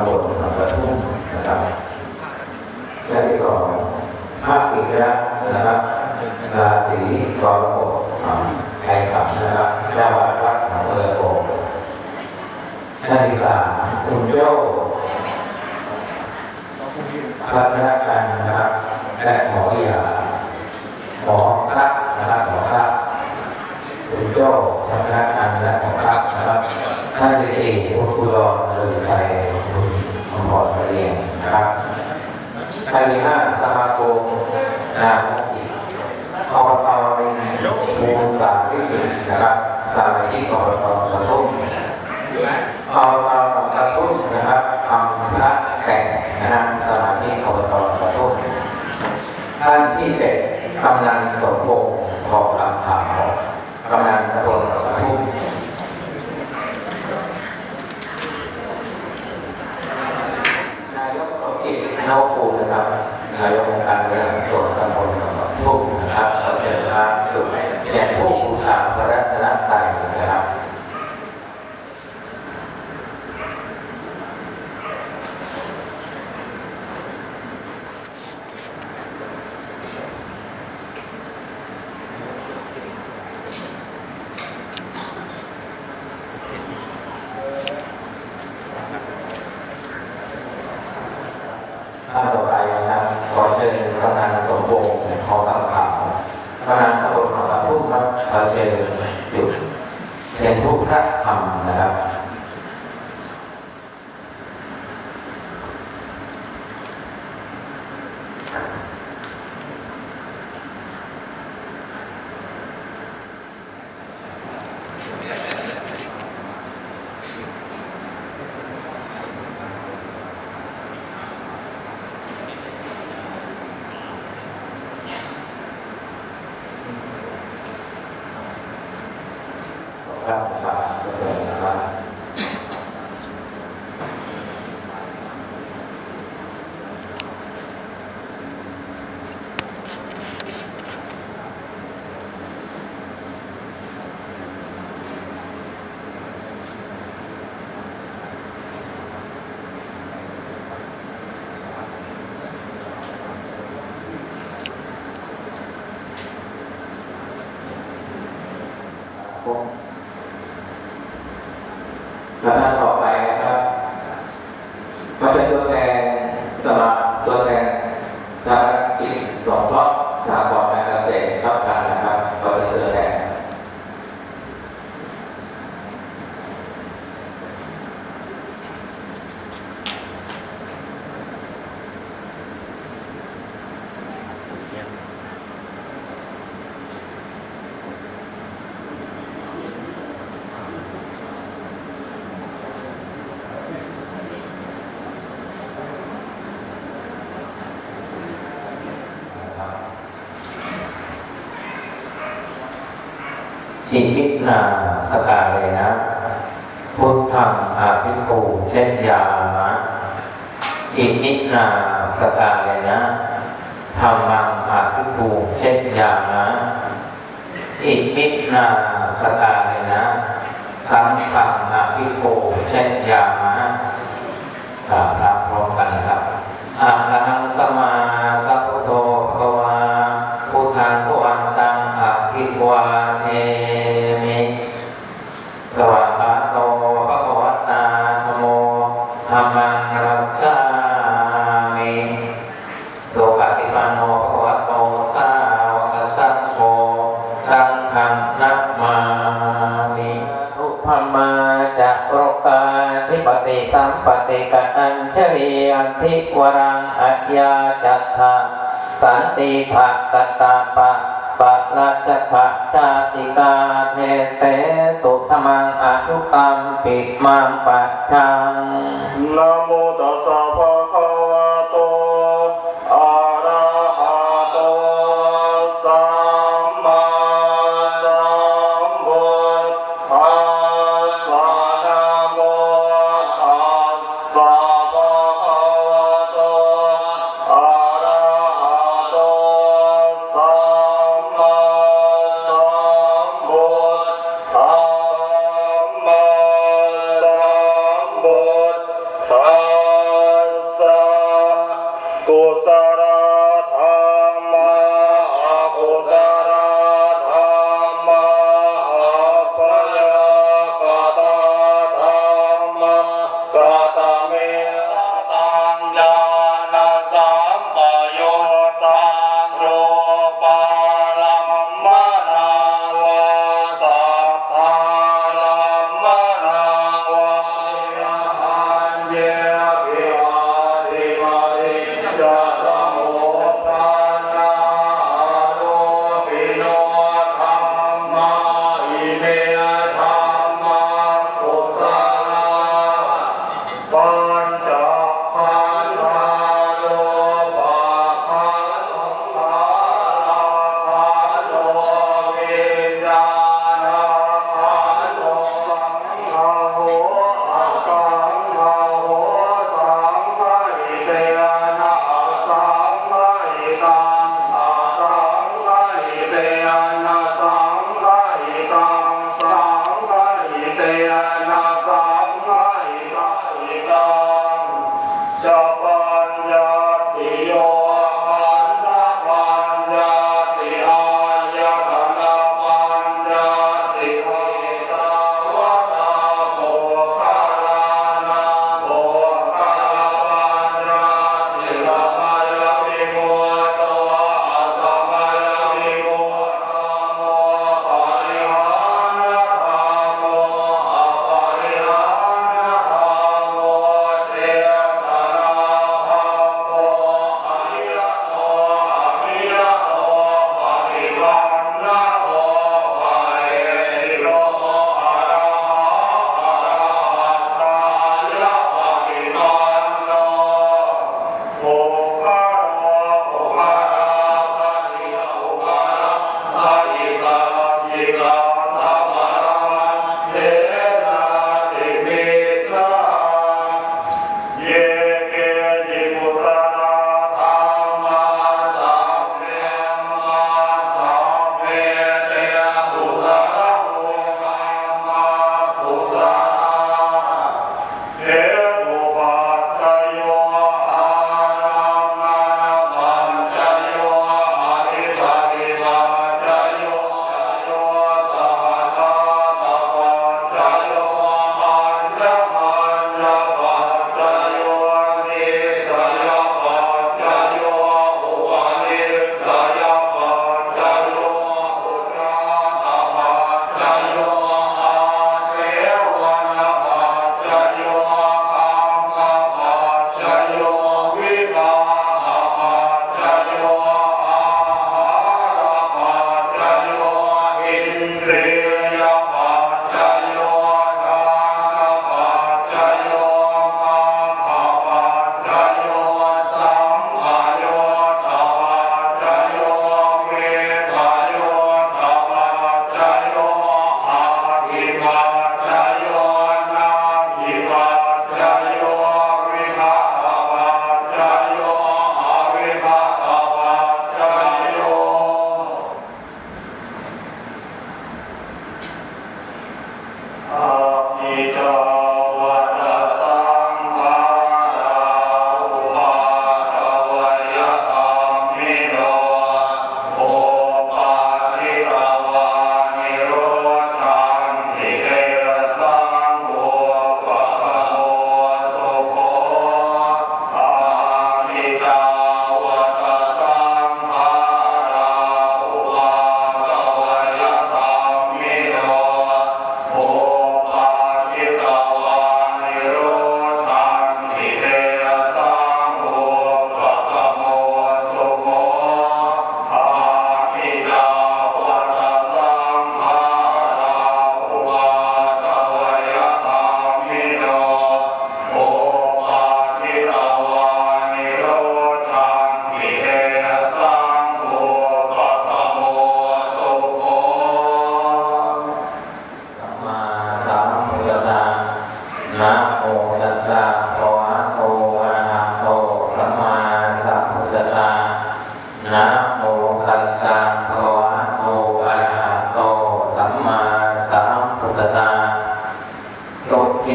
ำบลนองกระทุ่มนะครับแาะที่สองภาคอีกแล้นะครับราศีกรกฎไทยขับนะครับจ้าวัดวัดหนองเระโกงท่านที่สามคุณโจ้พัฒนาการนะครับและหมอหยาหมอทักนะครับหมอทักคุณโจ้พัฒนา Inter. ขอเชิหยุดเรียนทุกพระธรรมนะครับ อิมินาสกาเลนะ พุทธังอาภิปูเชยามะอิมินาสกาเลนะธรรมังอาภิปูเชยามะอิมินาสกาเลนะสังฆังอาภิปูเชยามะ ติสัมปติกันญชลีอันทิวรังอัจยาจัตถะสันติภะสัตตาปะปะราชภะชาติกาเทเสตุธมังอนุกรรมปิมังปัจจังนโมตัสสะ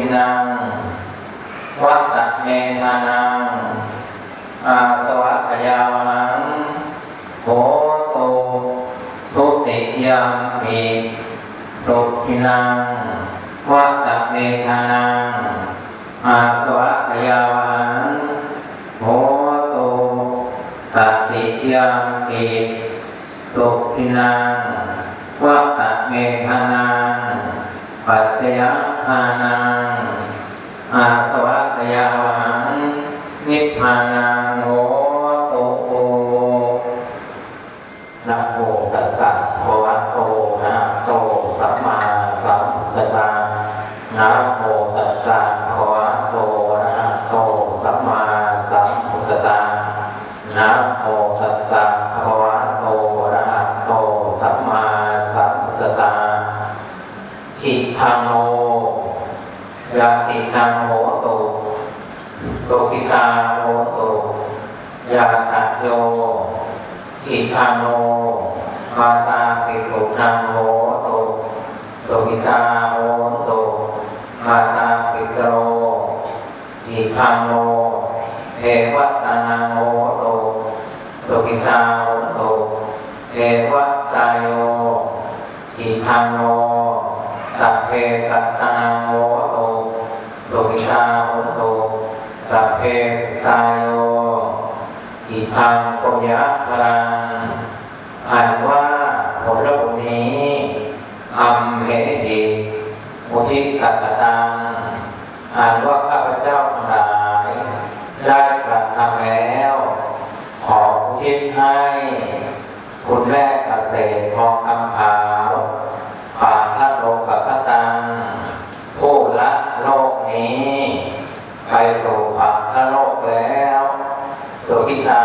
ินังวัตเมธานังอาสวัคยาวังโหตุทุติยามปิสุขินังวัตเมธานังอาสวัคยาวังโหตุตติยามปิสุขินังวัตเมธานังปัจจยทานัง อาสวะยาวังนิพพานา ทานโน มาตาปิตุนังโหตุโสกิตาโหตุมาตาปิตโรอิทานโนเทวตานังโหตุโสกิตาโหตุเทวตาโยอิทานโนสัพเพสัตตานังโหตุสุขิตาโหตุสัพเพสตตาโยอิทังปุญญา สู่ปาละโลกแล้ว สุขิตา